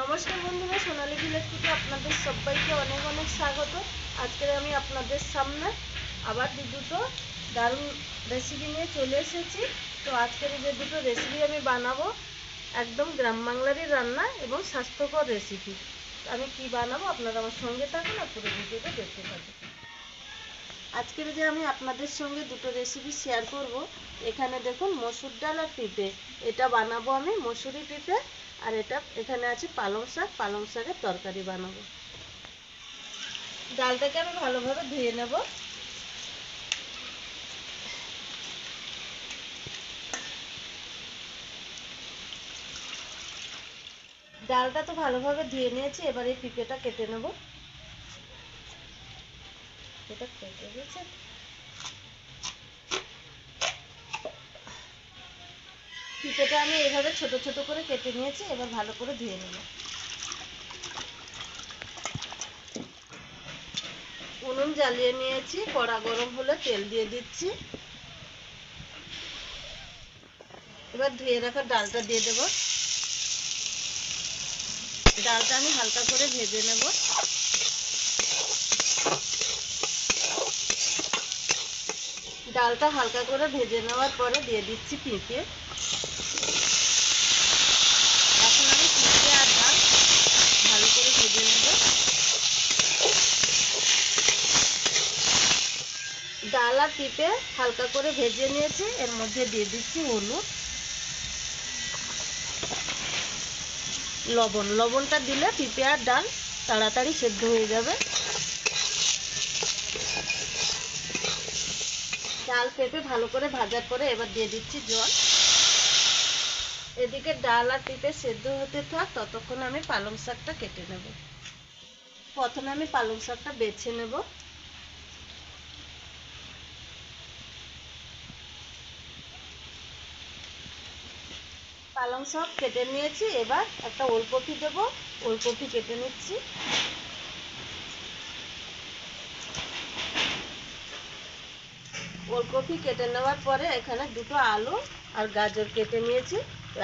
নমস্কার বন্ধুরা, সোনালী ভিলেজ থেকে আপনাদের সবাইকে অনেক অনেক স্বাগত। আজকে আমি আপনাদের সামনে আবার দু দুটো দারুণ রেসিপি নিয়ে চলে এসেছি। তো আজকের যে দুটো রেসিপি আমি বানাবো, একদম গ্রাম বাংলারই রান্না এবং স্বাস্থ্যকর রেসিপি আমি কি বানাবো আপনারা আমার সঙ্গে থাকুন আর পুরো ভিডিওটা দেখতে থাকুন। আজকের যে আমি আপনাদের সঙ্গে দুটো রেসিপি শেয়ার করব, এখানে দেখুন মসুর ডাল আর পেঁপে এটা বানাবো আমি মসুরি পেঁপে আর এটা, এখানে আছে পালং শাক, পালং শাকের তরকারি বানাবো। ডালটাকে আমি ভালোভাবে ধুয়ে নেব। ডালটা তো ভালোভাবে ধুয়ে নিয়েছি, এবার এই পিঁপেটা কেটে নেব। এটা কেটে গেছে পিঁপেটা আমি এইভাবে ছোট ছোট করে কেটে নিয়েছি, এবার ভালো করে ধুয়ে নেব। উনুন জ্বালিয়ে নিয়েছি, কড়া গরম হলে তেল দিয়ে দিচ্ছি। এবার ধুয়ে রাখা ডালটা দিয়ে দেব। ডালটা আমি হালকা করে ভেজে নেব। ডালটা হালকা করে ভেজে নেওয়ার পরে দিয়ে দিচ্ছি পেঁপে। এখন আমি পেঁপে আর ডাল ভালো করে ভেজে নেব। ডাল আর পেঁপে হালকা করে ভেজে নিয়েছি, এর মধ্যে দিয়ে দিচ্ছি হলুদ। লবণ, লবণটা দিলে পেঁপে আর ডাল তাড়াতাড়ি সেদ্ধ হয়ে যাবে। ডাল পেঁপে ভালো করে ভাজার পরে এবার দিয়ে দিচ্ছি জল। এদিকে ডাল আর পেঁপে সেদ্ধ হতে থাক, ততক্ষণ আমি পালং শাকটা কেটে নেব। প্রথমে আমি পালং শাকটা বেছে নেব। পালং শাক কেটে নিয়েছি, এবার একটা ওলকপি দেবো। ওলকপি কেটে নিচ্ছি। ওলকপি কেটে নেওয়ার পরে এখানে দুটো আলু আর গাজর কেটে নিয়েছি।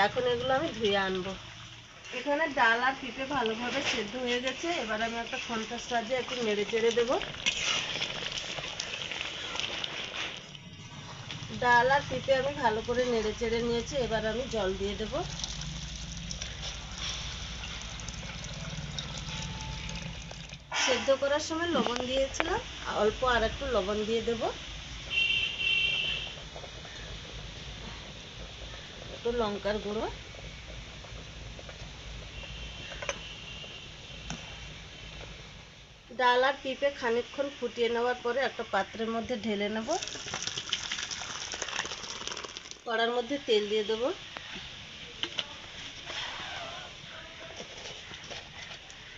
এখন এগুলো আমি ধুয়ে আনব। এখানে ডাল আর পিঁপে ভালোভাবে সেদ্ধ হয়ে গেছে। এবার আমি একটা খন্তার সাহায্যে একটু নেড়ে চেড়ে দেবো। ডাল আর পিঁপে আমি ভালো করে নেড়ে চেড়ে নিয়েছি। এবার আমি জল দিয়ে দেব। সেদ্ধ করার সময় লবণ দিয়েছিলাম। অল্প আর একটু লবণ দিয়ে দেব। একটু লঙ্কার গুঁড়ো। ডাল আর পিঁপে খানিকক্ষণ ফুটিয়ে নেওয়ার পরে একটা পাত্রের মধ্যে ঢেলে নেব। কড়ার মধ্যে তেল দিয়ে দেব।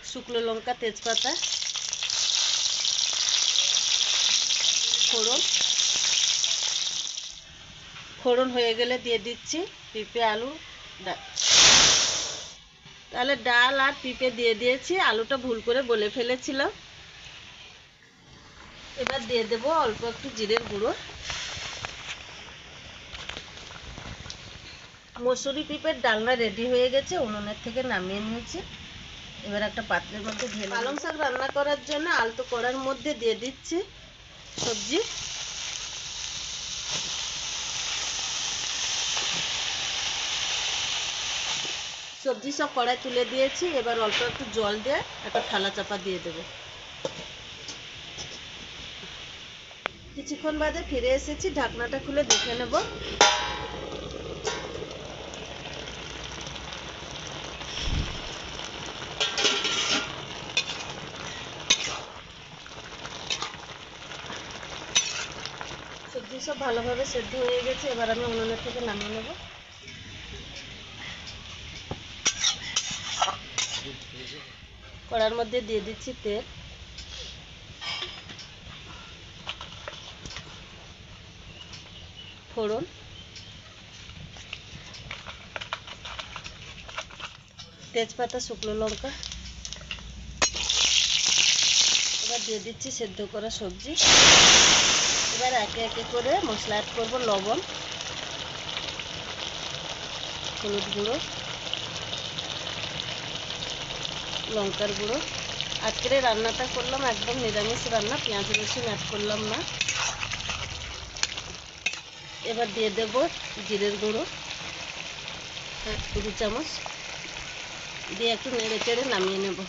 শুকনো লঙ্কা, তেজপাতা, ফোড়ন। ফোড়ন হয়ে গেলে দিয়ে দিচ্ছি পিঁপে আলু তাহলে ডাল আর পিঁপে দিয়ে দিয়েছি আলুটা ভুল করে বলে ফেলেছিলাম। এবার দিয়ে দেবো অল্প একটু জিরের গুঁড়ো। মসুরি পিঁপের ডালনা রেডি হয়ে গেছে উনুনের থেকে নামিয়ে নিয়েছি। এবার একটা পাত্রের মধ্যে ঢেলে পালং শাক রান্না করার জন্য আলতো কড়ার মধ্যে দিয়ে দিচ্ছি সবজি। সবজি সব কড়াই তুলে দিয়েছি, এবার অল্প একটু জল দিয়ে একটা থালা চাপা দিয়ে দেবো। কিছুক্ষণ বাদে ফিরে এসেছি, ঢাকনাটা খুলে দেখে নেব। সবজি সব ভালোভাবে সেদ্ধ হয়ে গেছে, এবার আমি উনুনের থেকে নামিয়ে নেব। কড়ার মধ্যে দিয়ে দিচ্ছি তেল। ফোড়ন। তেজপাতা, শুকনো লঙ্কা। এবার দিয়ে দিচ্ছি সেদ্ধ করা সবজি। এবার একে একে করে মশলা অ্যাড করব লবণ, হলুদ গুঁড়ো। লঙ্কার গুঁড়ো। আজকের রান্নাটা করলাম একদম নিরামিষ রান্না, পেঁয়াজ, রসুন অ্যাড করলাম না। এবার দিয়ে দেব জিরের গুঁড়ো এক দু চামচ। দিয়ে একটু নেড়ে চেড়ে নামিয়ে নেব।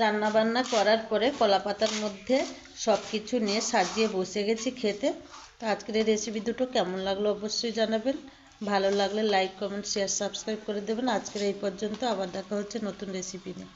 রান্না বান্না করার পরে কলা পাতার মধ্যে সব কিছু নিয়ে সাজিয়ে বসে গেছি খেতে। তো আজকের এই রেসিপি দুটো কেমন লাগল অবশ্যই জানাবেন। ভালো লাগলে লাইক কমেন্ট শেয়ার সাবস্ক্রাইব করে দেবেন। আজকের এই পর্যন্ত আবার দেখা হচ্ছে নতুন রেসিপি নিয়ে।